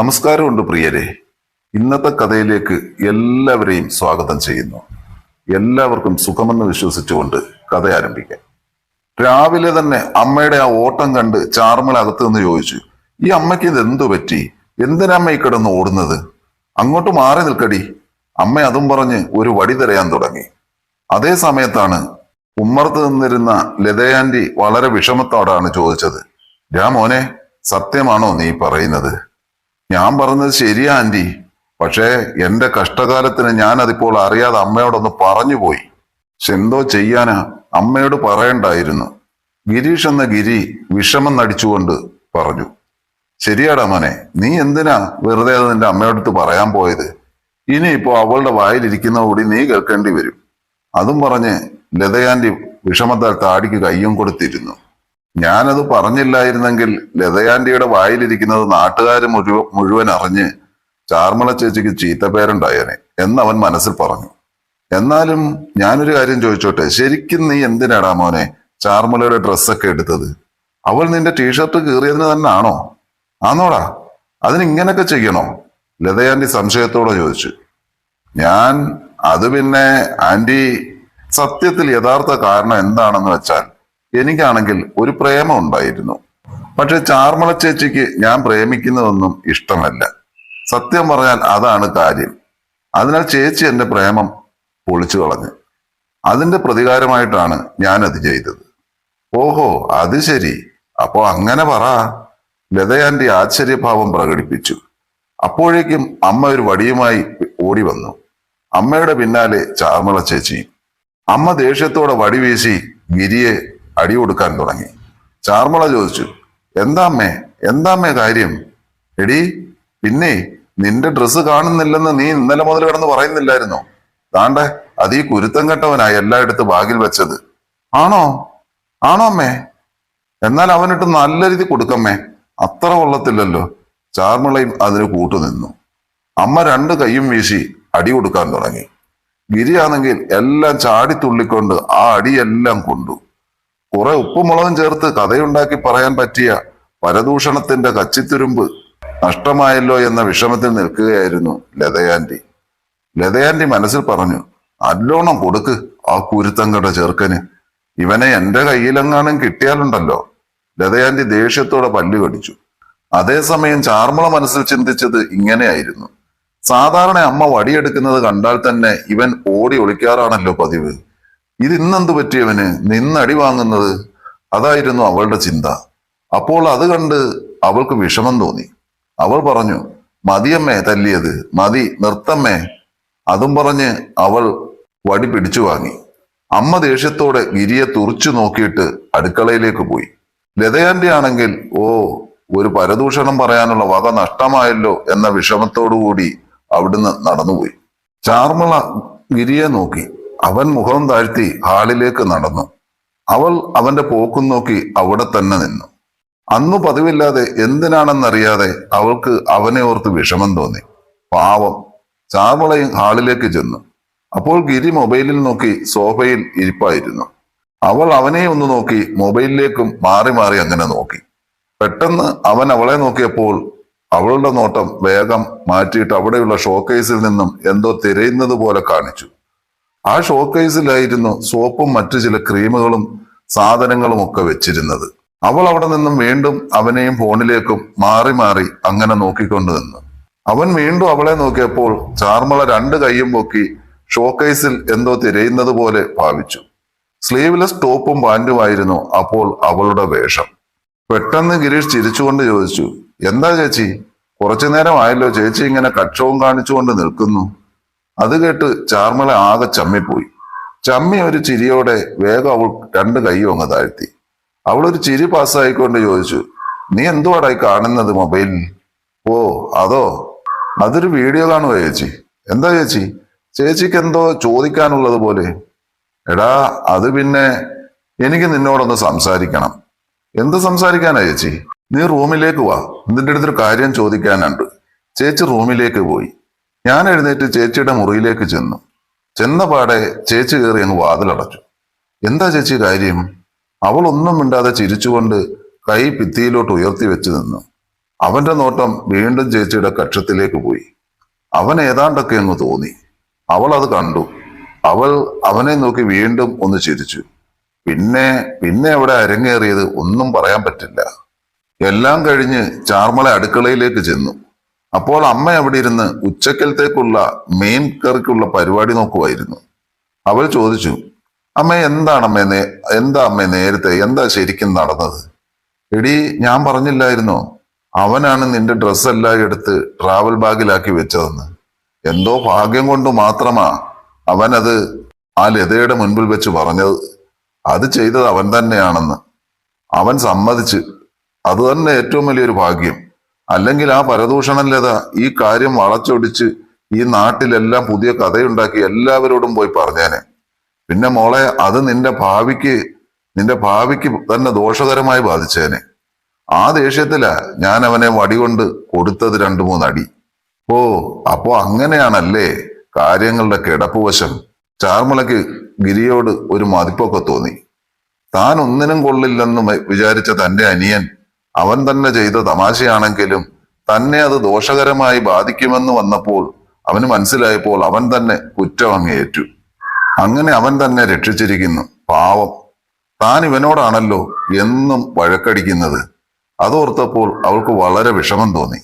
നമസ്കാരമുണ്ട് പ്രിയരെ. ഇന്നത്തെ കഥയിലേക്ക് എല്ലാവരെയും സ്വാഗതം ചെയ്യുന്നു. എല്ലാവർക്കും സുഖമെന്ന് വിശ്വസിച്ചുകൊണ്ട് കഥ ആരംഭിക്കാം. രാവിലെ തന്നെ അമ്മയുടെ ആ ഓട്ടം കണ്ട് ചാർമല അകത്ത് നിന്ന് ചോദിച്ചു ഈ അമ്മയ്ക്ക് ഇത് എന്തു പറ്റി എന്തിനമ്മ ഈ കിടന്ന് ഓടുന്നത്? അങ്ങോട്ട് മാറി നിൽക്കടി. അമ്മ അതും പറഞ്ഞ് ഒരു വടി തിരയാൻ തുടങ്ങി. അതേ സമയത്താണ് ഉമ്മർത്ത് നിന്നിരുന്ന ലതയാന്റി വളരെ വിഷമത്തോടാണ് ചോദിച്ചത് രാ മോനെ സത്യമാണോ നീ പറയുന്നത്? ഞാൻ പറഞ്ഞത് ശരിയാ ആന്റി. പക്ഷേ എന്റെ കഷ്ടകാലത്തിന് ഞാൻ അതിപ്പോൾ അറിയാതെ അമ്മയോടൊന്ന് പറഞ്ഞു പോയി. എന്തോ ചെയ്യാനാ അമ്മയോട് പറയണ്ടായിരുന്നു. ഗിരീഷ് എന്ന ഗിരി വിഷമം നടിച്ചുകൊണ്ട് പറഞ്ഞു ശരിയാടാ മോനെ നീ എന്തിനാ വെറുതെ അത് നിന്റെ അമ്മയോടത്ത് പറയാൻ പോയത്? ഇനിയിപ്പോ അവളുടെ വായിലിരിക്കുന്ന കൂടി നീ കേൾക്കേണ്ടി വരും. അതും പറഞ്ഞ് ലതയാന്റെ വിഷമത്താൽ താടിക്ക് കയ്യും കൊടുത്തിരുന്നു. ഞാനത് പറഞ്ഞില്ലായിരുന്നെങ്കിൽ ലതയാന്റിയുടെ വായിലിരിക്കുന്നത് നാട്ടുകാർ മുഴുവൻ മുഴുവൻ അറിഞ്ഞ് ചാർമള ചേച്ചിക്ക് എന്ന് അവൻ മനസ്സിൽ പറഞ്ഞു. എന്നാലും ഞാനൊരു കാര്യം ചോദിച്ചോട്ടെ ശരിക്കും നീ എന്തിനാടാ മോനെ ചാർമലയുടെ ഡ്രസ്സൊക്കെ എടുത്തത്? അവൾ നിന്റെ ടീഷർട്ട് കീറിയതിന് തന്നെ ആണോ ആന്നോടാ അതിന് ഇങ്ങനൊക്കെ ചെയ്യണോ? ലതയാന്റി സംശയത്തോടെ ചോദിച്ചു. ഞാൻ അത് പിന്നെ ആന്റി സത്യത്തിൽ യഥാർത്ഥ കാരണം എന്താണെന്ന് വെച്ചാൽ എനിക്കാണെങ്കിൽ ഒരു പ്രേമം ഉണ്ടായിരുന്നു. പക്ഷെ ചാർമള ചേച്ചിക്ക് ഞാൻ പ്രേമിക്കുന്നതൊന്നും ഇഷ്ടമല്ല. സത്യം പറഞ്ഞാൽ അതാണ് കാര്യം. അതിനാൽ ചേച്ചി എന്റെ പ്രേമം പൊളിച്ചു കളഞ്ഞു. അതിന്റെ പ്രതികാരമായിട്ടാണ് ഞാൻ അത് ചെയ്തത്. ഓഹോ അത് ശരി. അപ്പോ അങ്ങനെ പറ. ലതയാന്റെ ആശ്ചര്യഭാവം പ്രകടിപ്പിച്ചു. അപ്പോഴേക്കും അമ്മ ഒരു വടിയുമായി ഓടി വന്നു. അമ്മയുടെ പിന്നാലെ ചാർമള ചേച്ചി. അമ്മ ദേഷ്യത്തോടെ വടി വീശി ഗിരിയെ അടി കൊടുക്കാൻ തുടങ്ങി. ചാർമള ചോദിച്ചു എന്താ അമ്മേ എന്താ അമ്മേ കാര്യം? എടി പിന്നെ നിന്റെ ഡ്രസ്സ് കാണുന്നില്ലെന്ന് നീ ഇന്നലെ മുതൽ കിടന്ന് പറയുന്നില്ലായിരുന്നോ? താണ്ടെ അത് ഈ കുരുത്തം കെട്ടവനായി എല്ലായിടത്ത് ബാഗിൽ വെച്ചത്. ആണോ? ആണോ അമ്മേ? എന്നാൽ അവനിട്ട് നല്ല രീതി കൊടുക്കമ്മേ. അത്ര കൊള്ളത്തില്ലല്ലോ. ചാർമിളയും അതിന് കൂട്ടുനിന്നു അമ്മ രണ്ട് കൈയും വീശി അടി കൊടുക്കാൻ തുടങ്ങി. ഗിരിയാണെങ്കിൽ എല്ലാം ചാടിത്തുള്ളിക്കൊണ്ട് ആ അടിയെല്ലാം കൊണ്ടു. കുറെ ഉപ്പുമുളകും ചേർത്ത് കഥയുണ്ടാക്കി പറയാൻ പറ്റിയ പരദൂഷണത്തിന്റെ കച്ചിത്തുരുമ്പ് നഷ്ടമായല്ലോ എന്ന വിഷമത്തിൽ നിൽക്കുകയായിരുന്നു ലതയാന്റി. ലതയാന്റി മനസ്സിൽ പറഞ്ഞു അല്ലോണം കൊടുക്ക് ആ കുരുത്തങ്കട ചെറുക്കന്. ഇവനെ എന്റെ കയ്യിലെങ്ങാനും കിട്ടിയാലുണ്ടല്ലോ. ലതയാന്റി ദേഷ്യത്തോടെ പല്ലു കടിച്ചു. അതേസമയം ചാർമുള മനസ്സിൽ ചിന്തിച്ചത് ഇങ്ങനെയായിരുന്നു. സാധാരണ അമ്മ വടിയെടുക്കുന്നത് കണ്ടാൽ തന്നെ ഇവൻ ഓടി ഒളിക്കാറാണല്ലോ പതിവ്. ഇത് ഇന്നെന്ത് പറ്റിയവന്? നിന്നടി വാങ്ങുന്നത്? അതായിരുന്നു അവളുടെ ചിന്ത. അപ്പോൾ അത് കണ്ട് അവൾക്ക് വിഷമം തോന്നി. അവൾ പറഞ്ഞു മതിയമ്മേ തല്ലിയത്. മതി നിർത്തമ്മേ. അതും പറഞ്ഞ് അവൾ വടി പിടിച്ചു വാങ്ങി. അമ്മ ദേഷ്യത്തോടെ ഗിരിയെ തുറച്ചു നോക്കിയിട്ട് അടുക്കളയിലേക്ക് പോയി. ലതയാന്റെ ആണെങ്കിൽ ഓ ഒരു പരദൂഷണം പറയാനുള്ള വക നഷ്ടമായല്ലോ എന്ന വിഷമത്തോടുകൂടി അവിടുന്ന് നടന്നുപോയി. ചാർമള ഗിരിയെ നോക്കി. അവൻ മുഖം താഴ്ത്തി ഹാളിലേക്ക് നടന്നു. അവൾ അവന്റെ പോക്കും നോക്കി അവിടെ തന്നെ നിന്നു. അന്നു പതിവില്ലാതെ എന്തിനാണെന്നറിയാതെ അവൾക്ക് അവനെ ഓർത്ത് വിഷമം തോന്നി. പാവം. ചാർമളയും ഹാളിലേക്ക് ചെന്നു. അപ്പോൾ ഗിരി മൊബൈലിൽ നോക്കി സോഫയിൽ ഇരിപ്പായിരുന്നു. അവൾ അവനെ ഒന്ന് നോക്കി മൊബൈലിലേക്കും മാറി മാറി അങ്ങനെ നോക്കി. പെട്ടെന്ന് അവൻ അവളെ നോക്കിയപ്പോൾ അവളുടെ നോട്ടം വേഗം മാറ്റിയിട്ട് അവിടെയുള്ള ഷോക്കേസിൽ നിന്നും എന്തോ തിരയുന്നത് പോലെ കാണിച്ചു. ആ ഷോക്കേസിലായിരുന്നു സോപ്പും മറ്റു ചില ക്രീമുകളും സാധനങ്ങളും ഒക്കെ വെച്ചിരുന്നത്. അവൾ അവിടെ നിന്നും വീണ്ടും അവനെയും ഫോണിലേക്കും മാറി മാറി അങ്ങനെ നോക്കിക്കൊണ്ട് നിന്നു. അവൻ വീണ്ടും അവളെ നോക്കിയപ്പോൾ ചാർമള രണ്ട് കൈയും പൊക്കി ഷോക്കേസിൽ എന്തോ തിരയുന്നത് പോലെ ഭാവിച്ചു. സ്ലീവ്ലെസ് ടോപ്പും പാന്റുമായിരുന്നു അപ്പോൾ അവളുടെ വേഷം. പെട്ടെന്ന് ഗിരീഷ് ചിരിച്ചുകൊണ്ട് ചോദിച്ചു എന്താ ചേച്ചി? കുറച്ചു നേരമായല്ലോ ചേച്ചി ഇങ്ങനെ കക്ഷവും കാണിച്ചുകൊണ്ട് നിൽക്കുന്നു. അത് കേട്ട് ചാർമല ആകെ ചമ്മിപ്പോയി. ചമ്മി ഒരു ചിരിയോടെ വേഗം അവൾ രണ്ട് കൈയും അങ്ങ് താഴ്ത്തി. അവളൊരു ചിരി പാസ്സായിക്കൊണ്ട് ചോദിച്ചു നീ എന്തുവാടായി കാണുന്നത് മൊബൈലിൽ ഓ അതോ? അതൊരു വീഡിയോ കാണുക ചേച്ചി. എന്താ ചേച്ചി? ചേച്ചിക്ക് എന്തോ ചോദിക്കാനുള്ളത് പോലെ. എടാ അത് പിന്നെ എനിക്ക് നിന്നോടൊന്ന് സംസാരിക്കണം. എന്ത് സംസാരിക്കാനാ ചേച്ചി? നീ റൂമിലേക്ക് വാ. നിന്റെ അടുത്തൊരു കാര്യം ചോദിക്കാനുണ്ട്. ചേച്ചി റൂമിലേക്ക് പോയി. ഞാൻ എഴുന്നേറ്റ് ചേച്ചിയുടെ മുറിയിലേക്ക് ചെന്നു. ചെന്ന പാടെ ചേച്ചി കയറി അങ്ങ് വാതിലടച്ചു. എന്താ ചേച്ചി കാര്യം? അവൾ ഒന്നും മിണ്ടാതെ ചിരിച്ചുകൊണ്ട് കൈ ഭിത്തിയിലോട്ട് ഉയർത്തി വെച്ച് നിന്നു. അവന്റെ നോട്ടം വീണ്ടും ചേച്ചിയുടെ കക്ഷത്തിലേക്ക് പോയി. അവൻ ഏതാണ്ടൊക്കെ അങ്ങ് തോന്നി. അവൾ അത് കണ്ടു. അവൾ അവനെ നോക്കി വീണ്ടും ഒന്ന് ചിരിച്ചു. പിന്നെ പിന്നെ അവിടെ അരങ്ങേറിയത് ഒന്നും പറയാൻ പറ്റില്ല. എല്ലാം കഴിഞ്ഞ് ചാർമള അടുക്കളയിലേക്ക് ചെന്നു. അപ്പോൾ അമ്മ അവിടെ ഇരുന്ന് ഉച്ചക്കലത്തേക്കുള്ള മെയിൻ കറിക്കുള്ള പരിപാടി നോക്കുമായിരുന്നു അവൾ ചോദിച്ചു അമ്മ എന്താണ് അമ്മ എന്താ അമ്മ നേരത്തെ? എന്താ ശരിക്കും നടന്നത്? എടി ഞാൻ പറഞ്ഞില്ലായിരുന്നോ? അവനാണ് നിന്റെ ഡ്രസ്സെല്ലാം എടുത്ത് ട്രാവൽ ബാഗിലാക്കി വെച്ചതെന്ന്. എന്തോ ഭാഗ്യം കൊണ്ട് മാത്രമാ അവനത് ആ ലതയുടെ മുൻപിൽ വെച്ച് പറഞ്ഞത്. അത് ചെയ്തത് അവൻ തന്നെയാണെന്ന്. അവൻ സമ്മതിച്ച്. അത് തന്നെ ഏറ്റവും വലിയൊരു ഭാഗ്യം. അല്ലെങ്കിൽ ആ പരദൂഷണൻ ലത ഈ കാര്യം വളച്ചൊടിച്ച് ഈ നാട്ടിലെല്ലാം പുതിയ കഥയുണ്ടാക്കി എല്ലാവരോടും പോയി പറഞ്ഞേനെ. പിന്നെ മോളെ അത് നിന്റെ ഭാവിക്ക് നിന്റെ ഭാവിക്ക് തന്നെ ദോഷകരമായി ബാധിച്ചേനെ. ആ ദേഷ്യത്തിലാ ഞാൻ അവനെ വടികൊണ്ട് കൊടുത്തത് രണ്ടു മൂന്നടി ഓ അപ്പോ അങ്ങനെയാണല്ലേ കാര്യങ്ങളുടെ കിടപ്പുവശം ചാർമളയ്ക്ക് ഗിരിയോട് ഒരു മതിപ്പൊക്കെ തോന്നി. താൻ ഒന്നിനും കൊള്ളില്ലെന്ന് വിചാരിച്ച തന്റെ അനിയൻ അവൻ തന്നെ ചെയ്ത തമാശയാണെങ്കിലും തന്നെ അത് ദോഷകരമായി ബാധിക്കുമെന്ന് വന്നപ്പോൾ അവന് മനസ്സിലായപ്പോൾ അവൻ തന്നെ കുറ്റം അങ്ങേറ്റു അങ്ങനെ അവൻ തന്നെ രക്ഷിച്ചിരിക്കുന്നു. പാവം. താൻ ഇവനോടാണല്ലോ എന്നും വഴക്കടിക്കുന്നത്. അതോർത്തപ്പോൾ അവൾക്ക് വളരെ വിഷമം തോന്നി.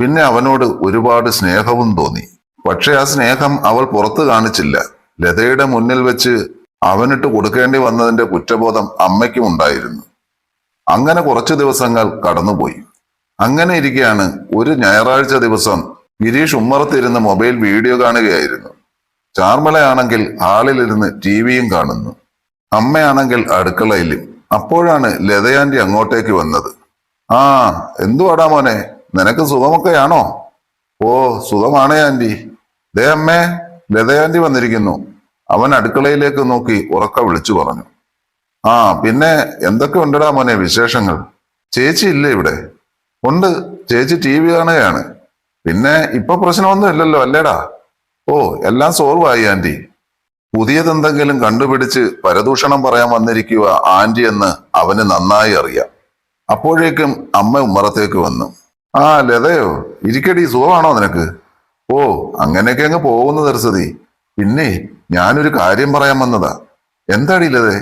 പിന്നെ അവനോട് ഒരുപാട് സ്നേഹവും തോന്നി. പക്ഷെ ആ സ്നേഹം അവൾ പുറത്തു കാണിച്ചില്ല. ലതയുടെ മുന്നിൽ വെച്ച് അവനിട്ട് കൊടുക്കേണ്ടി വന്നതിന്റെ കുറ്റബോധം അമ്മയ്ക്കും ഉണ്ടായിരുന്നു. അങ്ങനെ കുറച്ചു ദിവസങ്ങൾ കടന്നുപോയി. അങ്ങനെ ഇരിക്കെയാണ് ഒരു ഞായറാഴ്ച ദിവസം ഗിരീഷ് ഉമ്മറത്തിരുന്ന് മൊബൈൽ വീഡിയോ കാണുകയായിരുന്നു. ചാർമളയാണെങ്കിൽ ഹാളിലിരുന്ന് ടി വിയും കാണുന്നു. അമ്മയാണെങ്കിൽ അടുക്കളയിലും. അപ്പോഴാണ് ലതയാന്റി അങ്ങോട്ടേക്ക് വന്നത്. ആ എന്തുവാടാ മോനെ? നിനക്ക് സുഖമൊക്കെയാണോ? ഓ സുഖമാണേ ആന്റി ദേ അമ്മേ ലതയാന്റി വന്നിരിക്കുന്നു. അവൻ അടുക്കളയിലേക്ക് നോക്കി ഉറക്ക വിളിച്ചു പറഞ്ഞു. ആ പിന്നെ എന്തൊക്കെ ഉണ്ടടാ മോനെ വിശേഷങ്ങൾ? ചേച്ചി ഇല്ലേ ഇവിടെ? ഉണ്ട്. ചേച്ചി ടി വി കാണുകയാണ്. പിന്നെ ഇപ്പൊ പ്രശ്നമൊന്നും ഇല്ലല്ലോ അല്ലേടാ? ഓ എല്ലാം സോൾവ് ആയി ആന്റി പുതിയതെന്തെങ്കിലും കണ്ടുപിടിച്ച് പരദൂഷണം പറയാൻ വന്നിരിക്കുക ആന്റി എന്ന് അവന് നന്നായി അറിയാം. അപ്പോഴേക്കും അമ്മ ഉമ്മറത്തേക്ക് വന്നു. ആ ലതയോ ഇരിക്കടി സുഖമാണോ നിനക്ക്? ഓ അങ്ങനെയൊക്കെ അങ്ങ് പോകുന്നു ദർശതി. പിന്നെ ഞാനൊരു കാര്യം പറയാൻ വന്നതാ. എന്താടി ലതേ?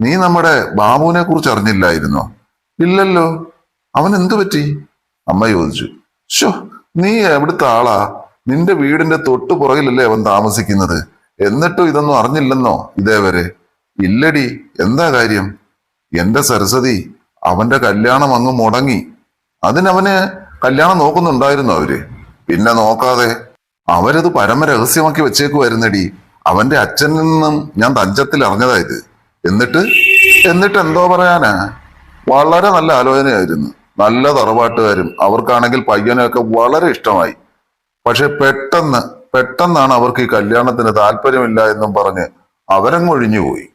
നീ നമ്മുടെ ബാബുവിനെ കുറിച്ച് അറിഞ്ഞില്ലായിരുന്നോ? ഇല്ലല്ലോ. അവൻ എന്തു പറ്റി? അമ്മ ചോദിച്ചു. ഷോ നീ എവിടുത്തെ ആളാ? നിന്റെ വീടിന്റെ തൊട്ടു പുറകിലല്ലേ അവൻ താമസിക്കുന്നത്. എന്നിട്ടും ഇതൊന്നും അറിഞ്ഞില്ലെന്നോ ഇതേവരെ? ഇല്ലടി എന്താ കാര്യം? എന്റെ സരസ്വതി അവന്റെ കല്യാണം അങ്ങ് മുടങ്ങി. അതിനവന് കല്യാണം നോക്കുന്നുണ്ടായിരുന്നു അവർ? പിന്നെ നോക്കാതെ. അവരത് പരമരഹസ്യമാക്കി വെച്ചേക്കുമായിരുന്നടി അവന്റെ അച്ഛനിൽ നിന്നും ഞാൻ തഞ്ചത്തിൽ അറിഞ്ഞതായത് എന്നിട്ട് എന്നിട്ട് എന്തോ പറയാനാ? വളരെ നല്ല ആലോചനയായിരുന്നു. നല്ല തറവാട്ടുകാരും അവർക്കാണെങ്കിൽ പയ്യനെയൊക്കെ വളരെ ഇഷ്ടമായി. പക്ഷെ പെട്ടെന്ന് പെട്ടെന്നാണ് അവർക്ക് ഈ കല്യാണത്തിന് താല്പര്യമില്ല എന്നും പറഞ്ഞ് അവരങ്ങ് ഒഴിഞ്ഞുപോയി.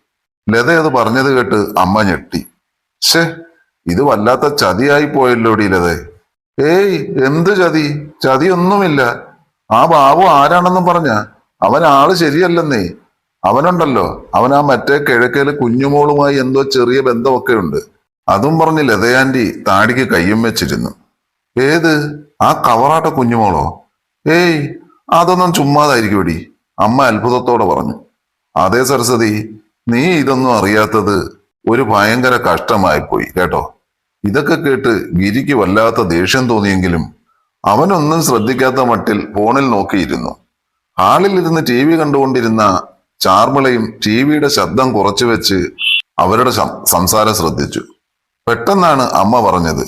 ലത അത് പറഞ്ഞത് കേട്ട് അമ്മ ഞെട്ടി. ഷേ ഇത് വല്ലാത്ത ചതിയായി പോയല്ലോടി ലതേ. ഏയ് എന്ത് ചതി? ചതിയൊന്നുമില്ല. ആ ബാബു ആരാണെന്നും പറഞ്ഞ? അവൻ ആൾ ശരിയല്ലെന്നേ. അവനുണ്ടല്ലോ. അവൻ ആ മറ്റേ കിഴക്കേൽ കുഞ്ഞുമോളുമായി എന്തോ ചെറിയ ബന്ധമൊക്കെ ഉണ്ട്. അതും പറഞ്ഞ് ലതയാന്റി താടിക്ക് കയ്യും വെച്ചിരുന്നു. ഏത്? ആ കവറാട്ട കുഞ്ഞുമോളോ? ഏയ് അതൊന്നും ചുമ്മാതായിരിക്കുമെടി അമ്മ അത്ഭുതത്തോടെ പറഞ്ഞു. അതേ സരസ്വതി നീ ഇതൊന്നും അറിയാത്തത് ഒരു ഭയങ്കര കഷ്ടമായിപ്പോയി കേട്ടോ. ഇതൊക്കെ കേട്ട് ഗിരിക്ക് വല്ലാത്ത ദേഷ്യം തോന്നിയെങ്കിലും അവനൊന്നും ശ്രദ്ധിക്കാത്ത മട്ടിൽ ഫോണിൽ നോക്കിയിരുന്നു. ഹാളിൽ ഇരുന്ന് ടി വി കണ്ടുകൊണ്ടിരുന്ന ചാർമിളയും ടി വിയുടെ ശബ്ദം കുറച്ചു വെച്ച് അവരുടെ സംസാരം ശ്രദ്ധിച്ചു. പെട്ടെന്നാണ് അമ്മ പറഞ്ഞത്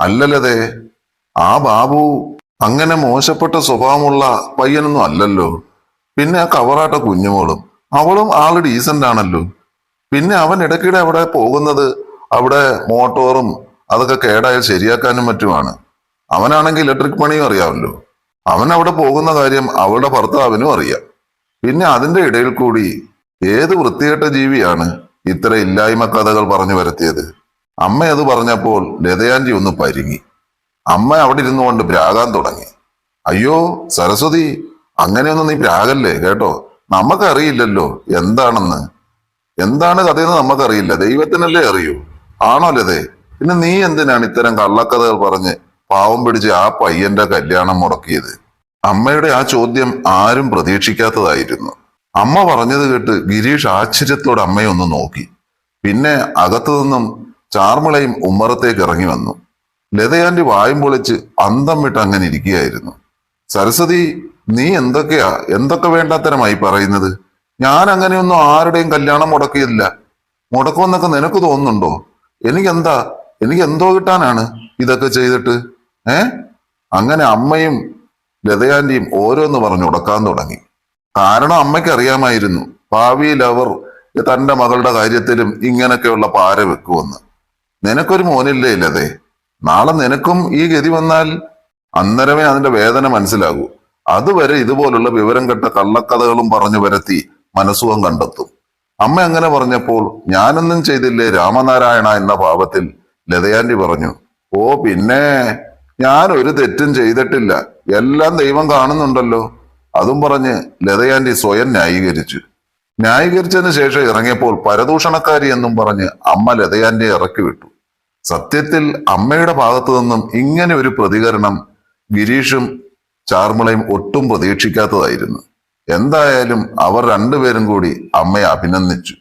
അല്ലല്ലതേ ആ ബാബു അങ്ങനെ മോശപ്പെട്ട സ്വഭാവമുള്ള പയ്യനൊന്നും അല്ലല്ലോ. പിന്നെ ആ കവറാട്ട കുഞ്ഞുമോളും അവളും ആൾ ഡീസന്റ് ആണല്ലോ. പിന്നെ അവൻ ഇടയ്ക്കിടെ അവിടെ പോകുന്നത് അവിടെ മോട്ടോറും അതൊക്കെ കേടായാൽ ശരിയാക്കാനും മറ്റുമാണ് അവനാണെങ്കിൽ ഇലക്ട്രിക് പണിയും അറിയാമല്ലോ. അവൻ അവിടെ പോകുന്ന കാര്യം അവളുടെ ഭർത്താവിനും അറിയാം. പിന്നെ അതിന്റെ ഇടയിൽ കൂടി ഏത് വൃത്തികെട്ട ജീവിയാണ് ഇത്ര ഇല്ലായ്മ കഥകൾ പറഞ്ഞു വരുത്തിയത്? അമ്മ അത് പറഞ്ഞപ്പോൾ ലതയാഞ്ചി ഒന്ന് പരിങ്ങി. അമ്മ അവിടെ ഇരുന്നു കൊണ്ട് പ്രാകാൻ തുടങ്ങി. അയ്യോ സരസ്വതി അങ്ങനെയൊന്നും നീ പ്രാകല്ലേ കേട്ടോ? നമുക്കറിയില്ലല്ലോ എന്താണെന്ന്. എന്താണ് കഥയെന്ന് നമുക്കറിയില്ല. ദൈവത്തിനല്ലേ അറിയൂ. ആണോ ലതേ? പിന്നെ നീ എന്തിനാണ് ഇത്തരം കള്ളക്കഥകൾ പറഞ്ഞ് പാവം പിടിച്ച് ആ പയ്യന്റെ കല്യാണം മുടക്കിയത്? അമ്മയുടെ ആ ചോദ്യം ആരും പ്രതീക്ഷിക്കാത്തതായിരുന്നു. അമ്മ പറഞ്ഞത് കേട്ട് ഗിരീഷ് ആശ്ചര്യത്തോടെ അമ്മയെ ഒന്ന് നോക്കി. പിന്നെ അകത്തു നിന്നും ചാർമിളയും ഉമ്മറത്തേക്ക് ഇറങ്ങി വന്നു. ലതയാന്റെ വായും പൊളിച്ച് അന്തം വിട്ട് അങ്ങനെ ഇരിക്കുകയായിരുന്നു. സരസ്വതി നീ എന്തൊക്കെയാ? എന്തൊക്കെ വേണ്ടാത്തരമായി പറയുന്നത്? ഞാൻ അങ്ങനെയൊന്നും ആരുടെയും കല്യാണം മുടക്കിയില്ല. മുടക്കുമെന്നൊക്കെ നിനക്ക് തോന്നുന്നുണ്ടോ? എനിക്കെന്താ? എനിക്ക് എന്തോ കിട്ടാനാണ് ഇതൊക്കെ ചെയ്തിട്ട്? ഏ? അങ്ങനെ അമ്മയും ലതയാന്റിയും ഓരോന്ന് പറഞ്ഞു ഉടക്കാൻ തുടങ്ങി. കാരണം അമ്മയ്ക്ക് അറിയാമായിരുന്നു ഭാവിയിൽ അവർ തന്റെ മകളുടെ കാര്യത്തിലും ഇങ്ങനെയൊക്കെയുള്ള പാര വെക്കുമെന്ന്. നിനക്കൊരു മോനില്ലേ ലതേ? നാളെ നിനക്കും ഈ ഗതി വന്നാൽ അന്നരമേ അതിന്റെ വേദന മനസ്സിലാകൂ. അതുവരെ ഇതുപോലുള്ള വിവരം കെട്ട കള്ളക്കഥകളും പറഞ്ഞു വരത്തി മനസ്സുഖം കണ്ടെത്തും. അമ്മ അങ്ങനെ പറഞ്ഞപ്പോൾ ഞാനൊന്നും ചെയ്തില്ലേ രാമനാരായണ എന്ന ഭാവത്തിൽ ലതയാന്റി പറഞ്ഞു ഓ പിന്നെ ഞാൻ ഒരു തെറ്റും ചെയ്തിട്ടില്ല. എല്ലാം ദൈവം കാണുന്നുണ്ടല്ലോ. അതും പറഞ്ഞ് ലതയാന്റി സ്വയം ന്യായീകരിച്ചു. ന്യായീകരിച്ചതിന് ശേഷം ഇറങ്ങിയപ്പോൾ പരദൂഷണക്കാരി എന്നും പറഞ്ഞ് അമ്മ ലതയാന്റിയെ ഇറക്കി വിട്ടു. സത്യത്തിൽ അമ്മയുടെ ഭാഗത്തു നിന്നും ഇങ്ങനെ ഒരു പ്രതികരണം ഗിരീഷും ചാർമിളയും ഒട്ടും പ്രതീക്ഷിക്കാത്തതായിരുന്നു. എന്തായാലും അവർ രണ്ടുപേരും കൂടി അമ്മയെ അഭിനന്ദിച്ചു.